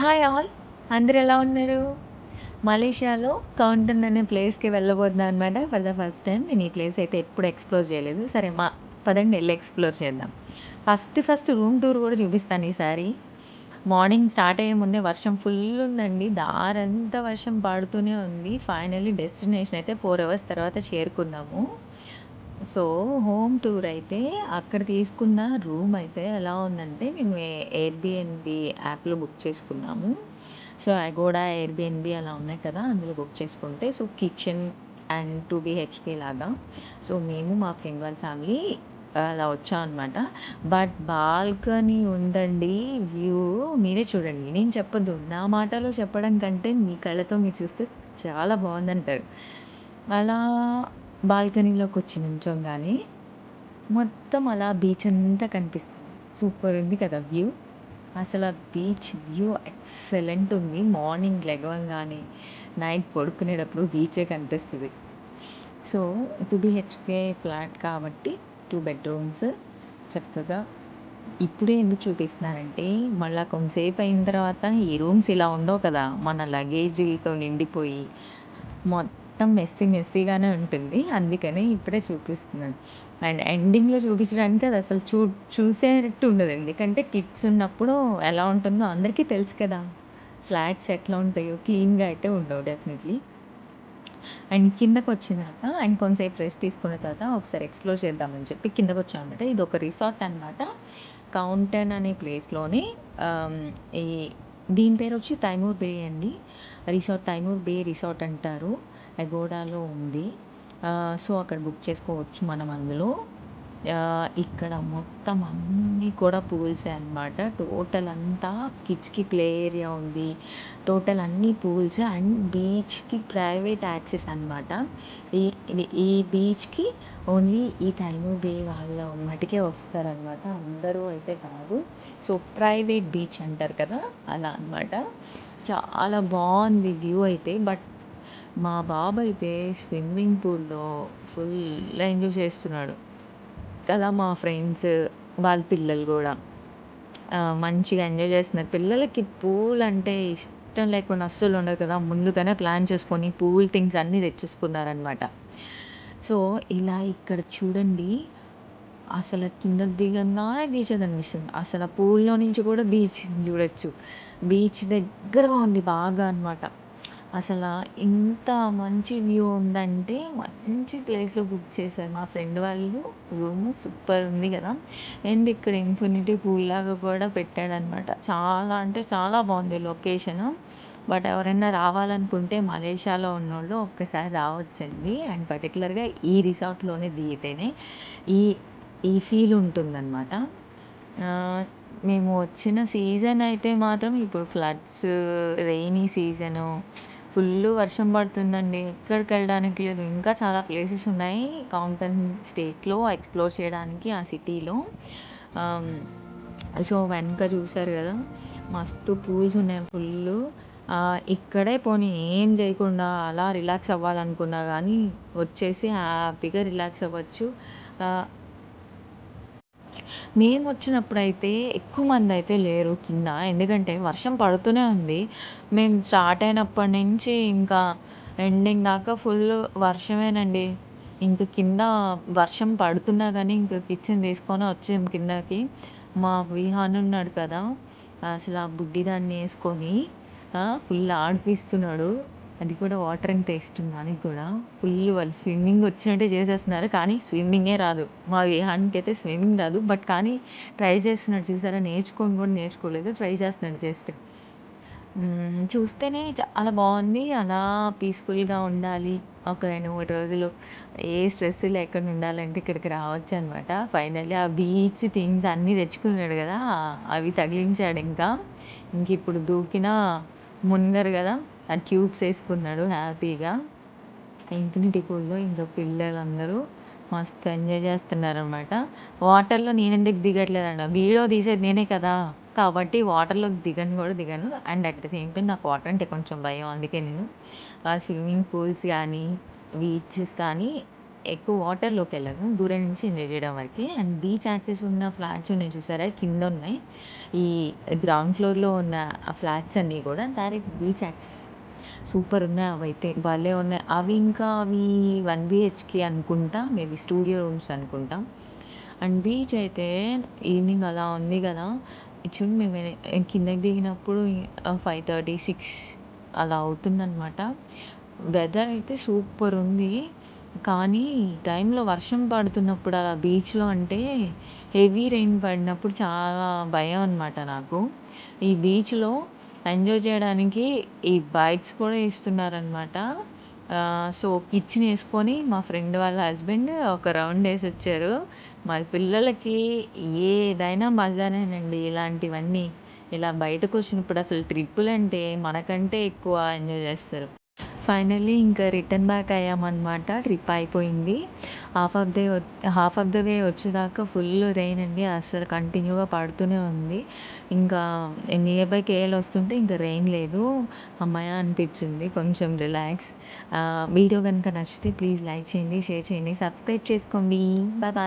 Hi all అందరు ఎలా ఉన్నారు? మలేషియాలో కౌంటన్ అనే ప్లేస్కి వెళ్ళబోతున్నాను అనమాట ఫర్ ద ఫస్ట్ టైం నేను ఈ ప్లేస్ అయితే ఎప్పుడు ఎక్స్ప్లోర్ చేయలేదు. సరే మా పదండి వెళ్ళి ఎక్స్ప్లోర్ చేద్దాం. ఫస్ట్ ఫస్ట్ రూమ్ టూర్ కూడా చూపిస్తాను ఈసారి. మార్నింగ్ స్టార్ట్ అయ్యే ముందే వర్షం ఫుల్ ఉందండి. దారంతా వర్షం పడుతూనే ఉంది. ఫైనల్లీ డెస్టినేషన్ అయితే ఫోర్ అవర్స్ తర్వాత చేరుకున్నాము. సో హోమ్ టూర్ అయితే అక్కడ తీసుకున్న రూమ్ అయితే ఎలా ఉందంటే మేము ఎయిర్బిఎన్బి యాప్లో బుక్ చేసుకున్నాము. సో అగోడా ఎయిర్బిఎన్బి అలా ఉన్నాయి కదా అందులో బుక్ చేసుకుంటే so kitchen and two BHK లాగా. సో మేము మా ఫ్రెండ్ వాళ్ళ ఫ్యామిలీ అలా వచ్చాం అనమాట బట్ బాల్కనీ ఉందండి వ్యూ మీరే చూడండి. నేను చెప్పద్దు నా మాటలో చెప్పడం కంటే మీ కళ్ళతో మీరు చూస్తే చాలా బాగుందంటారు. అలా బాల్కనీలోకి వచ్చి నించోగానే మొత్తం అలా బీచ్ అంతా కనిపిస్తుంది. సూపర్ ఉంది కదా వ్యూ అసలు ఆ బీచ్ వ్యూ ఎక్సలెంట్ ఉంది. మార్నింగ్ లెగవంగానే నైట్ పడుకునేటప్పుడు బీచే కనిపిస్తుంది. సో టూ బిహెచ్కే ఫ్లాట్ కాబట్టి టూ బెడ్రూమ్స్ చక్కగా. ఇప్పుడే ఎందుకు చూపిస్తున్నానంటే మళ్ళీ కొంతసేపు అయిన తర్వాత ఈ రూమ్స్ ఇలా ఉండవు కదా. మన లగేజీలతో నిండిపోయి మొత్తం మొత్తం మెస్సీ మెస్సీగానే ఉంటుంది. అందుకని ఇప్పుడే చూపిస్తున్నాను. అండ్ ఎండింగ్లో చూపించడానికి అది అసలు చూ చూసేటట్టు ఉండదు. ఎందుకంటే కిడ్స్ ఉన్నప్పుడు ఎలా ఉంటుందో అందరికీ తెలుసు కదా. ఫ్లాట్స్ ఎట్లా ఉంటాయో క్లీన్గా అయితే ఉండవు డెఫినెట్లీ. అండ్ కిందకు వచ్చినాక అండ్ కొంతసేపు రెస్ట్ తీసుకున్న తర్వాత ఒకసారి ఎక్స్ప్లోర్ చేద్దామని చెప్పి కిందకు వచ్చామన్నమాట ఇది ఒక రిసార్ట్ అనమాట కౌంటన్ అనే ప్లేస్లోనే ఈ దీని పేరు వచ్చి తైమూర్ బే అండి. రిసార్ట్ తైమూర్ బే రిసార్ట్ అంటారు. అగోడాలో ఉంది. సో అక్కడ బుక్ చేసుకోవచ్చు మనం అందులో. ఇక్కడ మొత్తం అన్నీ కూడా పూల్సే అనమాట టోటల్ అంతా కిడ్స్కి ప్లే ఏరియా ఉంది. టోటల్ అన్నీ పూల్స్ అండ్ బీచ్కి ప్రైవేట్ యాక్సెస్ అనమాట ఈ ఈ బీచ్కి ఓన్లీ ఈ తైము బే వాళ్ళ మటుకే వస్తారనమాట అందరూ అయితే కాదు. సో ప్రైవేట్ బీచ్ అంటారు కదా అలా అనమాట చాలా బాగుంది వ్యూ అయితే. బట్ మా బాబు అయితే స్విమ్మింగ్ పూల్లో ఫుల్ ఎంజాయ్ చేస్తున్నాడు. అలా మా ఫ్రెండ్స్ వాళ్ళ పిల్లలు కూడా. మంచిగా ఎంజాయ్ చేస్తున్నారు. పిల్లలకి పూల్ అంటే ఇష్టం లేకుండా అస్సలు ఉండదు కదా. ముందుగానే ప్లాన్ చేసుకొని పూల్ థింగ్స్ అన్నీ తెచ్చేసుకున్నారనమాట సో ఇలా ఇక్కడ చూడండి. అసలు కింద దిగంగానే బీచ్ అనిపిస్తుంది. అసలు పూల్లో నుంచి కూడా బీచ్ చూడొచ్చు. బీచ్ దగ్గరగా ఉంది బాగా అనమాట అసలు ఇంత మంచి వ్యూ ఉందంటే మంచి ప్లేస్లో బుక్ చేశారు మా ఫ్రెండ్ వాళ్ళు. రూమ్ సూపర్ ఉంది కదా. అండ్ ఇక్కడ ఇన్ఫినిటీ పూల్ లాగా కూడా పెట్టాడనమాట చాలా అంటే చాలా బాగుంది లొకేషన్. బట్ ఎవరైనా రావాలనుకుంటే మలేషియాలో ఉన్నోళ్ళు ఒక్కసారి రావచ్చండి. అండ్ పర్టికులర్గా ఈ రిసార్ట్లోనే దిగితేనే ఈ ఈ ఫీల్ ఉంటుందన్నమాట. మేము వచ్చిన సీజన్ అయితే మాత్రం ఇప్పుడు ఫ్లడ్స్ రెయినీ సీజను ఫుల్ వర్షం పడుతుందండి. ఎక్కడికి వెళ్ళడానికి లేదు. ఇంకా చాలా ప్లేసెస్ ఉన్నాయి. కౌంటన్ స్టేట్లో ఎక్స్ప్లోర్ చేయడానికి ఆ సిటీలో సో um, వెనక చూసారు కదా మస్తు పూల్స్ ఉన్నాయి ఫుల్ ఇక్కడే పోనీ ఏం చేయకుండా అలా రిలాక్స్ అవ్వాలనుకున్నా కానీ వచ్చేసి హ్యాపీగా రిలాక్స్ అవ్వచ్చు. మేము వచ్చినప్పుడు అయితే ఎక్కువ మంది అయితే లేరు కింద. ఎందుకంటే వర్షం పడుతూనే ఉంది. మేము స్టార్ట్ అయినప్పటి నుంచి ఇంకా ఎండింగ్ దాకా ఫుల్ వర్షమేనండి. ఇంక కింద వర్షం పడుతున్నా కానీ ఇంక కిచెన్ తీసుకొని వచ్చాం కిందకి. మా విహాన్ ఉన్నాడు కదా అసలు ఆ బుడ్డి దాన్ని వేసుకొని ఫుల్ ఆడిపిస్తున్నాడు. అది కూడా వాటర్ అండ్ టేస్ట్ దానికి కూడా. ఫుల్ వాళ్ళు స్విమ్మింగ్ వచ్చినట్టే చేసేస్తున్నారు కానీ స్విమ్మింగే రాదు. మా విహాన్కి అయితే స్విమ్మింగ్ రాదు బట్ కానీ ట్రై చేస్తున్నాడు చూసారా? నేర్చుకొని కూడా నేర్చుకోలేదు ట్రై చేస్తున్నాడు జస్ట్ చూస్తేనే చాలా బాగుంది. అలా పీస్ఫుల్గా ఉండాలి. ఒక రెండు మూడు రోజులు ఏ స్ట్రెస్ లేకుండా ఉండాలంటే ఇక్కడికి రావచ్చు అనమాట ఫైనల్లీ ఆ బీచ్ థింగ్స్ అన్నీ తెచ్చుకున్నాడు కదా అవి తగిలించాడు ఇంకా. ఇంక ఇప్పుడు దూకినా మునగరు కదా. ట్యూబ్స్ వేసుకున్నాడు హ్యాపీగా ఇన్ఫినిటీ పూల్లో ఇంకా పిల్లలందరూ మస్తు ఎంజాయ్ చేస్తున్నారు అనమాట వాటర్లో నేను ఎందుకు దిగట్లేదండి వీడియో తీసేది నేనే కదా కాబట్టి వాటర్లోకి దిగను కూడా దిగను and at the same time నాకు వాటర్ అంటే కొంచెం భయం అందుకే నేను ఆ స్విమ్మింగ్ పూల్స్ కానీ బీచెస్ కానీ ఎక్కువ వాటర్‌లోకి వెళ్ళను. దూరం నుంచి ఎంజాయ్ చేయడం వరకు అండ్ బీచ్ యాక్సెస్ ఉన్న ఫ్లాట్స్ ఉన్నాయి చూసారా? కింద ఉన్నాయి. ఈ గ్రౌండ్ ఫ్లోర్‌లో ఉన్న ఆ ఫ్లాట్స్ అన్నీ కూడా డైరెక్ట్ బీచ్ యాక్సెస్. సూపర్ ఉన్నాయి అవైతే. భలే ఉన్నాయి. అవి ఇంకా అవి వన్ బీహెచ్‌కే అనుకుంటా. మేబీ స్టూడియో రూమ్స్ అనుకుంటా. అండ్ బీచ్ అయితే ఈవినింగ్ అలా ఉంది కదా! ఇది చూడు మేము కిందకి దిగినప్పుడు ఫైవ్ థర్టీ సిక్స్ అలా అవుతుందన్నమాట వెదర్ అయితే సూపర్ ఉంది. కానీ టైంలో వర్షం పడుతున్నప్పుడు అలా బీచ్‌లో అంటే హెవీ రెయిన్ పడినప్పుడు చాలా భయం అనమాట నాకు. ఈ బీచ్‌లో ఎంజాయ్ చేయడానికి ఈ బైక్స్ కూడా ఇస్తున్నారనమాట. సో, కిడ్స్‌ని వేసుకొని మా ఫ్రెండ్ వాళ్ళ హస్బెండ్ ఒక రౌండ్ ఏసొచ్చారు. మరి పిల్లలకి ఏదైనా మజానేనండి ఇలాంటివన్నీ. ఇలా బయటకొచ్చినప్పుడు అసలు ట్రిప్పులు అంటే మనకంటే ఎక్కువ ఎంజాయ్ చేస్తారు. ఫైనల్లీ ఇంకా రిటర్న్ బ్యాక్ అయ్యామన్నమాట ట్రిప్ అయిపోయింది. Half of day half of the way వచ్చేదాకా ఫుల్ రెయిన్ అండి. అస్సలు కంటిన్యూగా పడుతూనే ఉంది. ఇంకా నియర్ బై కేఎల్ వస్తుంటే ఇంకా రెయిన్ లేదు. అమ్మాయ అనిపించింది. కొంచెం రిలాక్స్. వీడియో కనుక నచ్చితే ప్లీజ్ లైక్ చేయండి, షేర్ చేయండి, సబ్స్క్రైబ్ చేసుకోండి. Bye bye.